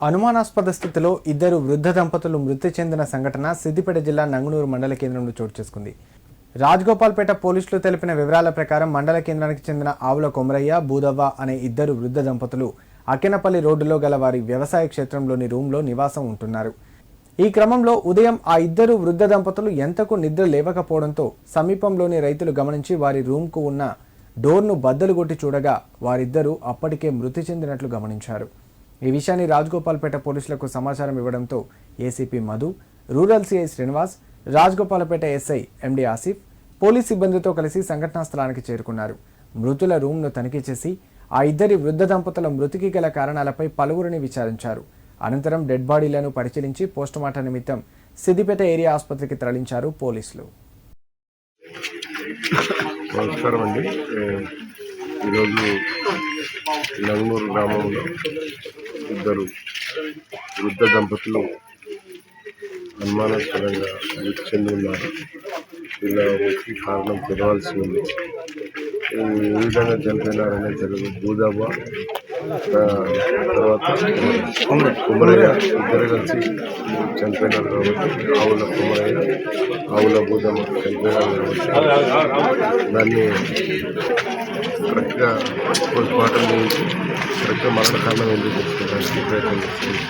అనుమానాస్పద స్థితిలో ఇద్దరు వృద్ధ దంపతులు మృతి చెందిన సంఘటన సిద్దిపేట జిల్లా నంగునూరు మండల కేంద్రంలో చోటు చేసుకుంది. రాజగోపాల్పేట పోలీసులు తెలిపిన వివరాల ప్రకారం మండల కేంద్రానికి చెందిన ఆవుల కొమరయ్య బూదవ్వ అనే ఇద్దరు వృద్ధ దంపతులు అక్కెనపల్లి రోడ్డులో గల వారి వ్యవసాయ క్షేత్రంలోని రూమ్లో నివాసం ఉంటున్నారు. ఈ క్రమంలో ఉదయం ఆ ఇద్దరు వృద్ధ దంపతులు ఎంతకు నిద్ర లేవకపోవడంతో సమీపంలోని రైతులు గమనించి వారి రూమ్కు ఉన్న డోర్ను బద్దలు కొట్టి చూడగా వారిద్దరూ అప్పటికే మృతి చెందినట్లు గమనించారు. ఈ విషయాన్ని రాజగోపాల్పేట పోలీసులకు సమాచారం ఇవ్వడంతో ACP Madhu rural CI Srinivas Rajagopalpet SI MD Asif police సిబ్బందితో కలిసి సంఘటనా స్థలానికి చేరుకున్నారు. మృతుల రూమ్ను తనిఖీ చేసి ఆ ఇద్దరి వృద్ధ దంపతుల మృతికి గల కారణాలపై పలువురిని విచారించారు. అనంతరం డెడ్ బాడీలను పరిశీలించి పోస్టుమార్టం నిమిత్తం సిద్దిపేట ఏరియా ఆసుపత్రికి తరలించారు పోలీసులు. నమస్కారం అండి. ఈరోజు నంగూరు గ్రామంలో ఇద్దరు వృద్ధ దంపతులు అనుమానాస్పదంగా మృతి చెంది ఉన్నారు. ఇలా వచ్చి కారణం తెలవాల్సి ఉంది. ఏ విధంగా చనిపోయినారనే తెలుగు భూదాబా తర్వాత కుమరయ్య ఇద్దరు కలిసి చనిపోయినారు కాబట్టి ఆవుల కుమరయ్య ఆవుల భూదమ్మ చనిపోయినారు కాబట్టి దాన్ని కరెక్ట్గా పోస్ట్ మార్టం చేయించి కరెక్ట్గా మరణ కారణం ఎందుకు తెలుసుకోవడానికి ప్రయత్నం చేస్తుంది